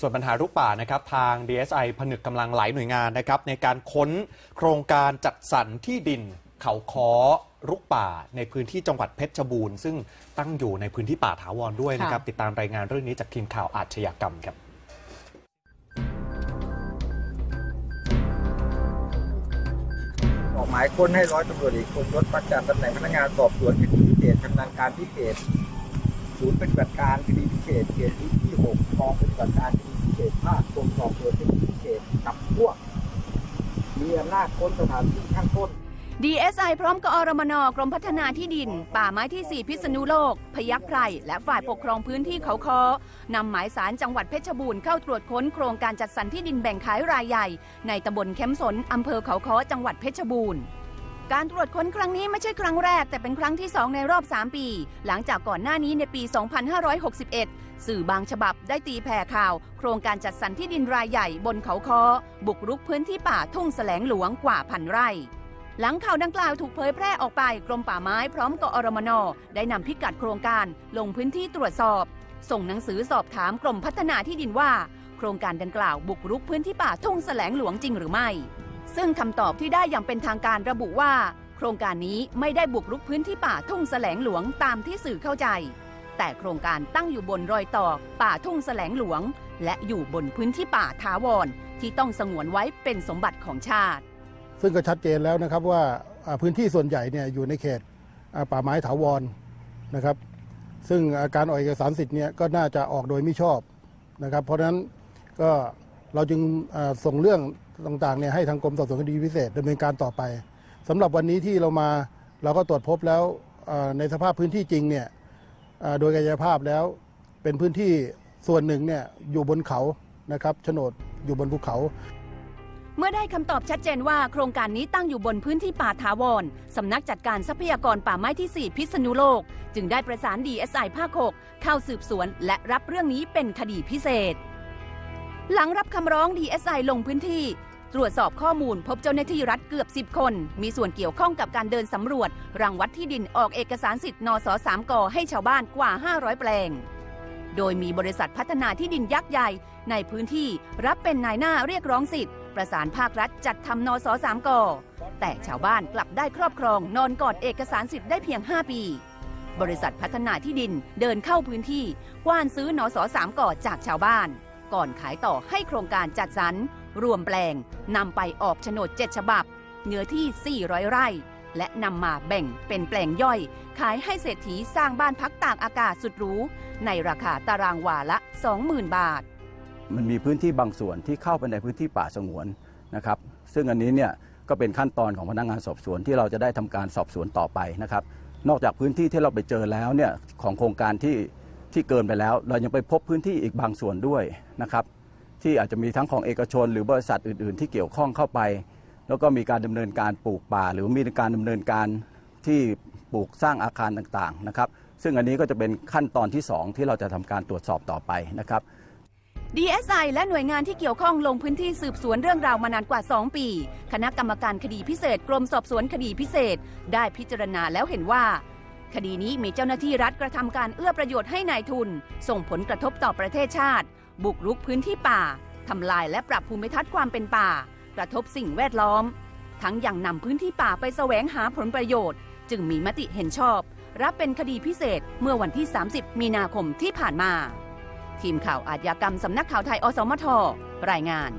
ส่วนปัญหารุกป่านะครับทาง DSI ผนึกกำลังหลายหน่วยงานนะครับในการค้นโครงการจัดสรรที่ดินเขาค้อรุกป่าในพื้นที่จังหวัดเพชรบูรณ์ ซึ่งตั้งอยู่ในพื้นที่ป่าถาวรด้วยนะครับ ติดตามรายงานเรื่องนี้จากทีมข่าวอาชญากรรมครับออกหมายค้นให้ร้อยตำรวจเอกคมยศประจักษ์ตำแหน่งพนักงานสอบสวนคดีพิเศษชำนาญการพิเศษ ศูนย์ปฏิบัติการคดีพิเศษเขตที่6กองปฏิบัติการคดีพิเศษภาคกรมสอบสวนคดีพิเศษกับพวก มีอำนาจค้นสถานที่ข้างต้น DSI พร้อมกับอรมนกรมพัฒนาที่ดิน ป่าไม้ที่ 4 พิษณุโลก พยัคฆ์ไพรและฝ่ายปกครองพื้นที่เขาคอนำหมายสารจังหวัดเพชรบูรณ์เข้าตรวจค้นโครงการจัดสรรที่ดินแบ่งขายรายใหญ่ ในตำบลเข้มสนอำเภอเขาคอจังหวัดเพชรบูรณ์ การตรวจค้นครั้งนี้ไม่ใช่ครั้งแรก แต่เป็นครั้งที่ 2 ในรอบ 3 ปี หลังจากก่อนหน้านี้ในปี 2561 สื่อบางฉบับได้ตีแผ่ข่าว โครงการจัดสรรที่ดินรายใหญ่บนเขาคอ บุกรุกพื้นที่ป่าทุ่งแสลงหลวงกว่าพันไร่ หลังข่าวดังกล่าวถูกเผยแพร่ออกไปกรมป่าไม้พร้อมกอรมนได้นำพิกัดโครงการลงพื้นที่ตรวจสอบ ส่งหนังสือสอบถามกรมพัฒนาที่ดินว่า โครงการดังกล่าวบุกรุกพื้นที่ป่าทุ่งแสลงหลวงจริงหรือไม่ ซึ่งคำตอบที่ได้อย่างเป็นทางการระบุว่า โครงการนี้ไม่ได้บุกรุกพื้นที่ป่าทุ่งแสลงหลวงตามที่สื่อเข้าใจ แต่โครงการตั้งอยู่บนรอยต่อป่าทุ่งแสลงหลวง และอยู่บนพื้นที่ป่าถาวร ที่ต้องสงวนไว้เป็นสมบัติของชาติ ซึ่งก็ชัดเจนแล้วนะครับว่าพื้นที่ส่วนใหญ่เนี่ยอยู่ในเขตป่าไม้ถาวรนะครับ ซึ่งการออกเอกสารสิทธิ์เนี่ยก็น่าจะออกโดยไม่ชอบนะครับ เพราะฉะนั้นก็ เราจึงส่งเรื่องต่างๆเนี่ยให้ทางกรมสอบสวนคดีพิเศษดำเนินการต่อไปสำหรับวันนี้ที่เรามาเราก็ตรวจพบแล้วในสภาพพื้นที่จริงเนี่ยโดยกายภาพแล้วเป็นพื้นที่ส่วนหนึ่งเนี่ยอยู่บนเขานะครับโฉนดอยู่บนภูเขา เมื่อได้คำตอบชัดเจนว่าโครงการนี้ตั้งอยู่บนพื้นที่ป่าถาวรสำนักจัดการทรัพยากรป่าไม้ที่ 4 พิษณุโลก จึงได้ประสาน DSI ภาค 6 เข้าสืบสวนและรับเรื่องนี้เป็นคดีพิเศษ หลังรับคำร้อง DSI ลงพื้นที่ ตรวจสอบข้อมูลพบเจ้าหน้าที่รัฐเกือบ 10 คน มีส่วนเกี่ยวข้องกับการเดินสำรวจ รังวัดที่ดินออกเอกสารสิทธิ์นส3กให้ชาวบ้านกว่า 500 แปลง โดยมีบริษัทพัฒนาที่ดินยักษ์ใหญ่ ในพื้นที่รับเป็นนายหน้าเรียกร้องสิทธิ์ ประสานภาครัฐจัดทำนสสามกอแต่ชาวบ้านกลับได้ครอบครองนอนกอดเอกสารสิทธิ์ได้เพียง 5 ปีบริษัทพัฒนาที่ดินเดินเข้าพื้นที่กว้านซื้อนอสสามกอจากชาวบ้าน ก่อนขายต่อให้โครงการจัดสรรรวมแปลงนำไปออกโฉนด 7 ฉบับ เนื้อที่ 400 ไร่ และนำมาแบ่งเป็นแปลงย่อย ขายให้เศรษฐีสร้างบ้านพักตากอากาศสุดหรูในราคาตารางวาละ 20,000 บาท มันมีพื้นที่บางส่วนที่เข้าไปในพื้นที่ป่าสงวนนะครับซึ่งอันนี้เนี่ยก็เป็นขั้นตอนของพนักงานสอบสวนที่เราจะได้ทำการสอบสวนต่อไปนะครับนอกจากพื้นที่ที่เราไปเจอแล้วเนี่ยของโครงการที่ ที่เกินไปแล้ว เรายังไปพบพื้นที่อีกบางส่วนด้วยนะครับ ที่อาจจะมีทั้งของเอกชน หรือบริษัทอื่น ๆ ที่เกี่ยวข้องเข้าไป แล้วก็มีการดำเนินการปลูกป่า หรือมีการดำเนินการที่ปลูกสร้างอาคารต่าง ๆ นะครับ ซึ่งอันนี้ก็จะเป็นขั้นตอนที่สองที่เราจะทำการตรวจสอบต่อไปนะครับ DSI และหน่วยงานที่เกี่ยวข้องลงพื้นที่สืบสวนเรื่องราวมานานกว่า 2 ปี คณะกรรมการคดีพิเศษ กรมสอบสวนคดีพิเศษ ได้พิจารณาแล้วเห็นว่า คดีนี้มีเจ้าหน้าที่รัฐกระทำการเอื้อประโยชน์ให้นายทุน ส่งผลกระทบต่อประเทศชาติ บุกรุกพื้นที่ป่าทำลายและปรับภูมิทัศน์ความเป็นป่า กระทบสิ่งแวดล้อม ทั้งยังนำพื้นที่ป่าไปแสวงหาผลประโยชน์ จึงมีมติเห็นชอบ รับเป็นคดีพิเศษเมื่อวันที่ 30 มีนาคมที่ผ่านมา ทีมข่าวอาชญากรรมสำนักข่าวไทยอสมทรายงาน